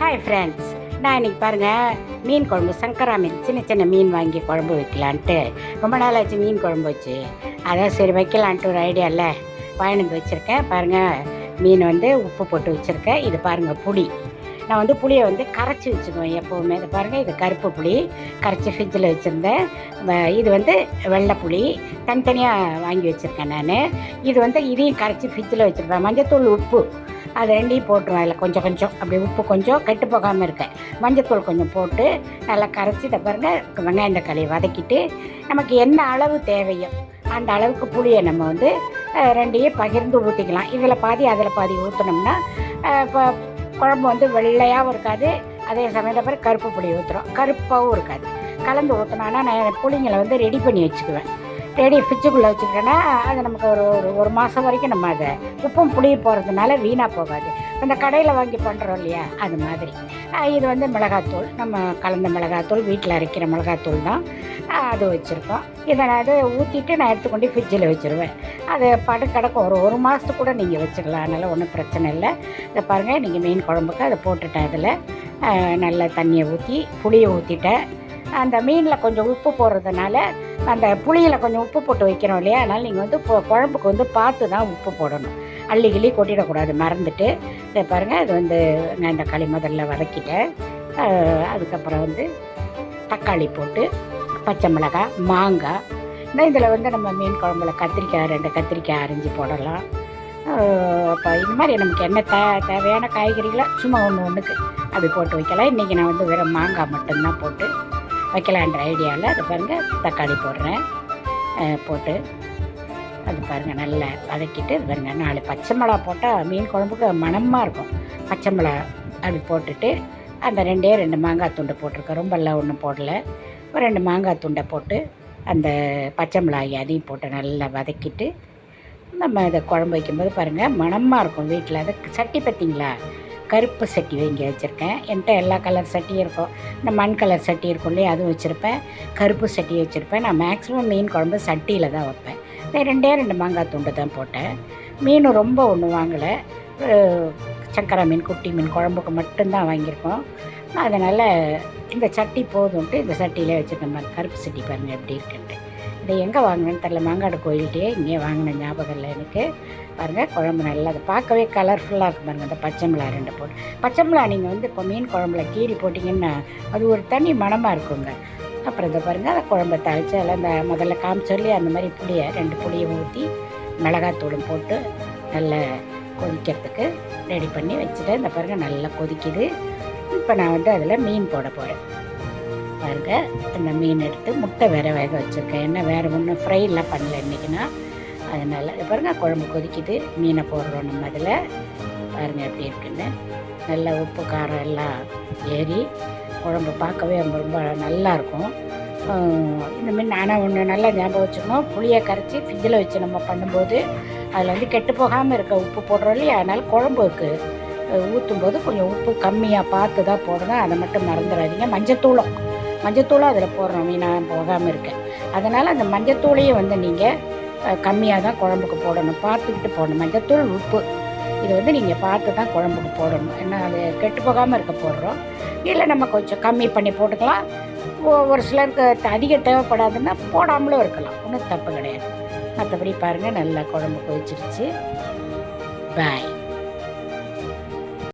Hi friends நான் இன்னைக்கு பாருங்கள் மீன் குழம்பு சங்கரா மீன் சின்ன சின்ன மீன் வாங்கி குழம்பு வைக்கலான்ட்டு. ரொம்ப நாள் ஆச்சு மீன் குழம்பு வச்சு. அதான் சரி வைக்கலான்ட்டு ஒரு ஐடியா இல்லை வாங்கிட்டு வச்சுருக்கேன். பாருங்கள் மீன் வந்து உப்பு போட்டு வச்சுருக்கேன். இது பாருங்கள் புளி. நான் வந்து புளியை வந்து கரைச்சி வச்சுக்குவேன் எப்போவுமே. இதை பாருங்கள் இது கருப்பு புளி. கரைச்சி ஃப்ரிட்ஜில் வச்சுருந்தேன். இது வந்து வெள்ளை புளி. தனித்தனியாக வாங்கி வச்சுருக்கேன் நான். இது வந்து இதையும் கரைச்சி ஃப்ரிட்ஜில் வச்சுருப்பேன். மஞ்சத்தூள் உப்பு. அது ரெண்டையும் போட்டுருவேன். அதில் கொஞ்சம் கொஞ்சம். அப்படி உப்பு கொஞ்சம் கெட்டு போகாமல் இருக்க. மஞ்சத்தூள் கொஞ்சம் போட்டு நல்லா கரைச்சி இதை பாருங்கள் வெங்காயம் தக்காளி வதக்கிட்டு நமக்கு என்ன அளவு தேவையோ அந்த அளவுக்கு புளியை நம்ம வந்து ரெண்டையும் பகிர்ந்து ஊற்றிக்கலாம் இதில் பாதி அதில் பாதி ஊற்றினோம்னா இப்போ குழம்பு வந்து வெள்ளையாகவும் இருக்காது. அதே சமயத்தில் பிறகு கருப்பு புளி ஊற்றுறோம் கருப்பாகவும் இருக்காது. கலந்து ஊற்றினோன்னா நான் புளிங்களை வந்து ரெடி பண்ணி வச்சுக்குவேன். தேடி ஃப்ரிட்ஜுக்குள்ளே வச்சுக்கிட்டோன்னா அது நமக்கு ஒரு ஒரு ஒரு மாதம் வரைக்கும் நம்ம அதை உப்பும் புளியும் போகிறதுனால வீணாக போகாது. அந்த கடையில் வாங்கி பண்ணுறோம் இல்லையா அது மாதிரி. இது வந்து மிளகாத்தூள். நம்ம கலந்த மிளகாத்தூள் வீட்டில் அரைக்கிற மிளகாத்தூள் தான். அது வச்சுருக்கோம். இதை நான் அதை ஊற்றிட்டு நான் எடுத்துக்கொண்டு ஃப்ரிட்ஜில் வச்சுருவேன். அது படு கிடக்கும். ஒரு ஒரு மாதத்துக்கு கூட நீங்கள் வச்சுக்கலாம். அதனால் ஒன்றும் பிரச்சனை இல்லை. இதை பாருங்கள் நீங்கள் மீன் குழம்புக்கு அதை போட்டுட்டேன் அதில் நல்ல தண்ணியை ஊற்றி புளியை ஊற்றிட்டேன் அந்த மீனில் கொஞ்சம் உப்பு போடுறதுனால அந்த புளியில் கொஞ்சம் உப்பு போட்டு வைக்கிறோம் இல்லையா? அதனால் நீங்கள் வந்து இப்போ குழம்புக்கு வந்து பார்த்து தான் உப்பு போடணும். அள்ளி கிள்ளி கொட்டிடக்கூடாது மறந்துட்டு. இதை பாருங்கள் இது வந்து நான் இந்த களி முதல்ல வதக்கிட்டேன். அதுக்கப்புறம் வந்து தக்காளி போட்டு பச்சை மிளகாய் மாங்காய். இன்னும் இதில் வந்து நம்ம மீன் குழம்புல கத்திரிக்காய் ரெண்டு கத்திரிக்காய் அரிஞ்சு போடலாம். இப்போ இது மாதிரி நமக்கு என்ன தே தேவையான காய்கறிகளை சும்மா ஒன்று ஒன்றுக்கு அப்படி போட்டு வைக்கலாம். இன்றைக்கி நான் வந்து வெறும் மாங்காய் மட்டும்தான் போட்டு வைக்கலான்ற ஐடியாவில் அது பாருங்கள் தக்காளி போடுறேன். போட்டு அது பாருங்கள் நல்லா வதக்கிட்டு இது பாருங்கள் நாலு பச்சை மிளகா போட்டால் மீன் குழம்புக்கு மணமாக இருக்கும். பச்சை மிளகா அது போட்டுட்டு அந்த ரெண்டே ரெண்டு மாங்காய் துண்டு போட்டிருக்கேன். ரொம்பலாம் ஒன்றும் போடல. ஒரு ரெண்டு மாங்காய் துண்டை போட்டு அந்த பச்சை மிளகாய் அதையும் போட்டு நல்லா வதக்கிட்டு நம்ம அதை குழம்பு வைக்கும்போது பாருங்கள் மணமாக இருக்கும் வீட்டில் அது சட்டி பார்த்தீங்களா கருப்பு சட்டி வாங்கி வச்சுருக்கேன். என்கிட்ட எல்லா கலர் சட்டியும் இருக்கும். இந்த மண் கலர் சட்டி இருக்கும் இல்லையா அதுவும் வச்சுருப்பேன். கருப்பு சட்டி வச்சுருப்பேன். நான் மேக்ஸிமம் மீன் குழம்பு சட்டியில் தான் வைப்பேன். இந்த ரெண்டே ரெண்டு மாங்காய் துண்டு தான் போட்டேன். மீன் ரொம்ப ஒன்றும் வாங்கலை. அஹ் சங்கரா மீன் குட்டி மீன் குழம்புக்கு மட்டும்தான் வாங்கியிருக்கோம். அதனால் இந்த சட்டி போதும்ட்டு இந்த சட்டியிலே வச்சுருக்க மாதிரி கருப்பு சட்டி பாருங்கள் எப்படி இருக்குன்ட்டு. இதை எங்கே வாங்கினேன்னு தெரில மாங்காடு கோயில்கிட்டயே இங்கேயே வாங்கின ஞாபகம் இல்லை எனக்கு. பாருங்கள் குழம்பு நல்லா அது பார்க்கவே கலர்ஃபுல்லாக இருக்கும் பாருங்கள் அந்த பச்சை மிளகா ரெண்டு போட்டு. பச்சை மிளகா நீங்கள் வந்து இப்போ மீன் குழம்புல கீறி போட்டிங்கன்னா அது ஒரு தனி மணமாக இருக்குங்க. அப்புறம் இதை பாருங்கள் அந்த குழம்பை தாளித்து அதில் அந்த முதல்ல காமிச்சொல்லி அந்த மாதிரி புளியை ரெண்டு புளியை ஊற்றி மிளகாத்தூளும் போட்டு நல்லா கொதிக்கிறதுக்கு ரெடி பண்ணி வச்சுட்டு இந்த பாருங்கள் நல்லா கொதிக்குது. இப்போ நான் வந்து அதில் மீன் போட போகிறேன் பாருங்க. அந்த மீன் எடுத்து முட்டை வேற வேக வச்சுருக்கேன். என்ன வேறு ஒன்றும் ஃப்ரைலாம் பண்ணல இன்றைக்கினா அதனால் இது பாருங்க குழம்பு கொதிக்குது. மீனை போடுறோம் நம்ம அதில் பாருங்கள் எப்படி இருக்குன்னு. நல்லா உப்பு காரம் எல்லாம் ஏறி குழம்பு பார்க்கவே ரொம்ப ரொம்ப நல்லாயிருக்கும் இந்த மீன் ஆனால் ஒன்று நல்லா ஞாபகம் வச்சுக்கணும். புளியை கரைச்சி ஃப்ரிட்ஜில் வச்சு நம்ம பண்ணும்போது அதில் வந்து கெட்டு போகாமல் இருக்க உப்பு போடுறோம் இல்லையா? அதனால் குழம்புக்கு ஊற்றும் போது கொஞ்சம் உப்பு கம்மியாக பார்த்து தான் போடணும். அதை மட்டும் மறந்துடாதீங்க. மஞ்சத்தூளும். மஞ்சத்தூளும் அதில் போடுறோம் வீணாக போகாமல் இருக்க. அதனால் அந்த மஞ்சத்தூளையும் வந்து நீங்கள் கம்மியாக தான் குழம்புக்கு போடணும். பார்த்துக்கிட்டு போடணும். மஞ்சத்தூள் உப்பு. இது வந்து நீங்கள் பார்த்து தான் குழம்புக்கு போடணும். ஏன்னா அது கெட்டு போகாமல் இருக்க போடுறோம். இல்லை நம்ம கொஞ்சம் கம்மி பண்ணி போட்டுக்கலாம். ஒரு சிலருக்கு அதிகம் தேவைப்படாதுன்னா போடாமலும் இருக்கலாம். ஒன்றும் தப்பு கிடையாது. மற்றபடி பாருங்கள் நல்லா குழம்பு கொதிச்சிருச்சு. பாய்